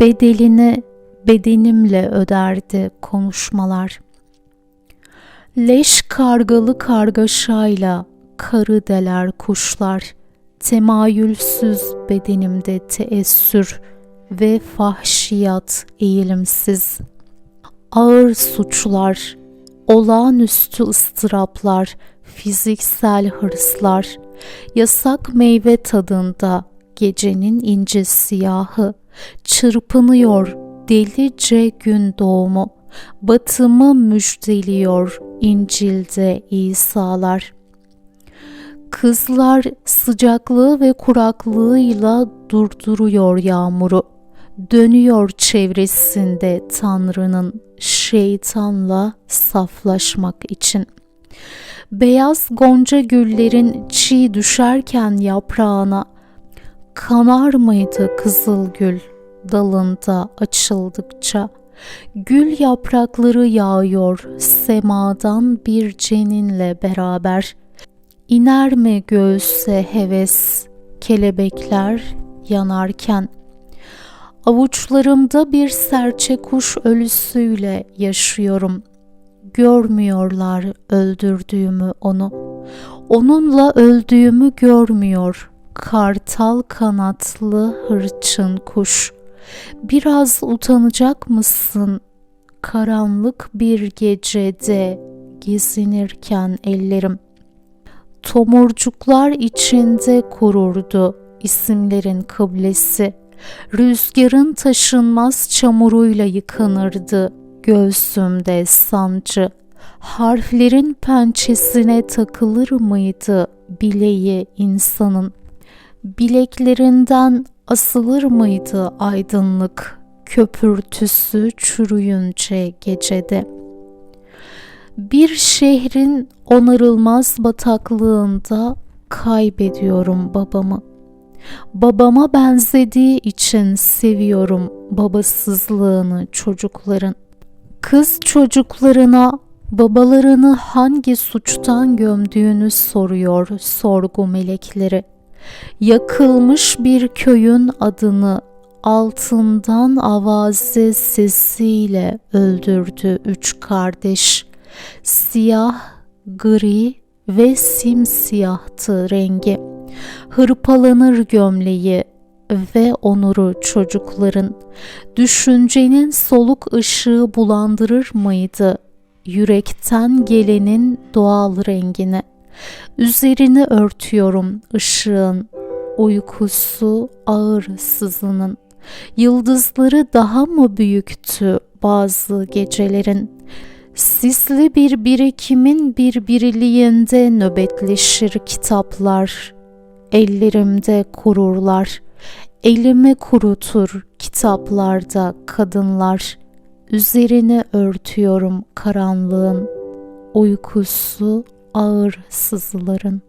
bedelini bedenimle öderdi konuşmalar. Leş kargalı kargaşayla karı deler kuşlar, temayülsüz bedenimde teessür ve fahşiyat eğilimsiz. Ağır suçlar, olağanüstü ıstıraplar, fiziksel hırslar, yasak meyve tadında gecenin ince siyahı, çırpınıyor delice gün doğumu, batımı müjdeliyor İncil'de İsa'lar. Kızlar sıcaklığı ve kuraklığıyla durduruyor yağmuru. Dönüyor çevresinde Tanrı'nın şeytanla saflaşmak için. Beyaz gonca güllerin çiğ düşerken yaprağına kanar mıydı kızıl gül dalında açıldıkça? Gül yaprakları yağıyor semadan bir ceninle beraber. İner mi göğüse heves kelebekler yanarken? Avuçlarımda bir serçe kuş ölüsüyle yaşıyorum. Görmüyorlar öldürdüğümü onu. Onunla öldüğümü görmüyor. Kartal kanatlı hırçın kuş. Biraz utanacak mısın? Karanlık bir gecede gezinirken ellerim. Tomurcuklar içinde kururdu isimlerin kıblesi. Rüzgarın taşınmaz çamuruyla yıkanırdı göğsümde sancı. Harflerin pençesine takılır mıydı bileği insanın? Bileklerinden asılır mıydı aydınlık köpürtüsü çürüyünce gecede? Bir şehrin onarılmaz bataklığında kaybediyorum babamı. Babama benzediği için seviyorum babasızlığını çocukların. Kız çocuklarına babalarını hangi suçtan gömdüğünü soruyor sorgu melekleri. Yakılmış bir köyün adını altından avaze sesiyle öldürdü üç kardeş. Siyah, gri ve simsiyahtı rengi. Hırpalanır gömleği ve onuru çocukların. Düşüncenin soluk ışığı bulandırır mıydı yürekten gelenin doğal rengini? Üzerini örtüyorum ışığın, uykusu ağır sızının. Yıldızları daha mı büyüktü bazı gecelerin? Sisli bir birikimin bir birliğinde nöbetleşir kitaplar. Ellerimde kururlar. Elimi kurutur kitaplarda kadınlar. Üzerini örtüyorum karanlığın. Uykusu ağır sızıların.